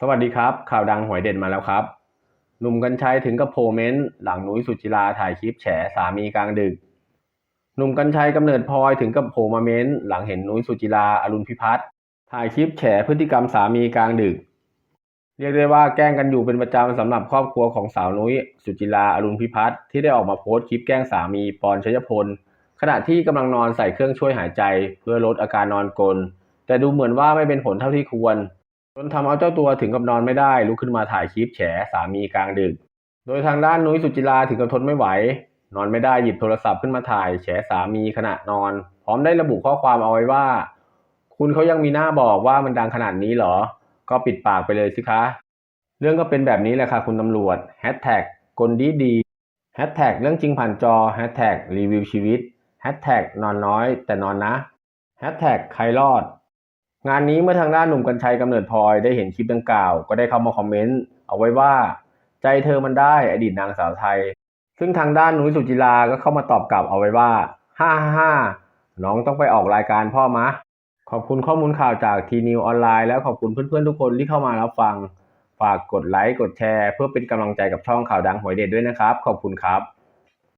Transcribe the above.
สวัสดีครับ ข่าวดังหวยเด่นมาแล้วครับ หนุ่มกัญชัยถึงกับโพเมนต์หลังนุ้ยสุจิราถ่ายคลิปแฉสามีกลางดึก หนุ่มกัญชัยกำเนิดพลอยถึงกับโผล่มาเมนต์หลังเห็นนุ้ยสุจิราอรุณพิพัฒน์ถ่ายคลิปแฉพฤติกรรมสามีกลางดึก เรียกได้ว่าแกล้งกันอยู่เป็นประจำสำหรับครอบครัวของสาวนุ้ยสุจิราอรุณพิพัฒน์ที่ได้ออกมาโพสต์คลิปแกล้งสามีปอนชยพล ขณะที่กำลังนอนใส่เครื่องช่วยหายใจ เพื่อลดอาการนอนกลนแต่ดูเหมือนว่าไม่เป็นผลเท่าที่ควร จนทำเอาเจ้าตัวถึงกับนอนไม่ได้ลุกขึ้นมาถ่ายคลิปแฉสามีกลางดึก โดยทางด้านนุ้ยสุจิราถึงกับทนไม่ไหว นอนไม่ได้หยิบโทรศัพท์ขึ้นมาถ่ายแฉสามีขณะนอน พร้อมได้ระบุข้อความเอาไว้ว่า คุณเขายังมีหน้าบอกว่ามันดังขนาดนี้เหรอ ก็ปิดปากไปเลยสิคะ เรื่องก็เป็นแบบนี้แหละค่ะคุณตำรวจแฮชแท็กกลดีดีแฮชแท็กเรื่องจริงผ่านจอแฮชแท็กรีวิวชีวิตแฮชแท็กนอนน้อยแต่นอนนะแฮชแท็กใครรอด งานนี้เมื่อทางด้านหนุ่มกัญชัยกำเนิดพลอยได้เห็นคลิปดังกล่าว ก็ได้เข้ามาคอมเมนต์เอาไว้ว่า ใจเธอมันได้อดีตนางสาวไทย ซึ่งทางด้านนุ้ยสุจิราก็เข้ามาตอบกลับเอาไว้ว่าฮ่าฮ่าฮ่าน้องต้องไปออกรายการพ่อมะ ขอบคุณข้อมูลข่าวจากทีนิวออนไลน์แล้วขอบคุณเพื่อนๆทุกคนที่เข้ามารับฟัง ฝากกดไลค์กดแชร์ เพื่อเป็นกำลังใจกับช่องข่าวดังหวยเด็ดด้วยนะครับ ขอบคุณครับ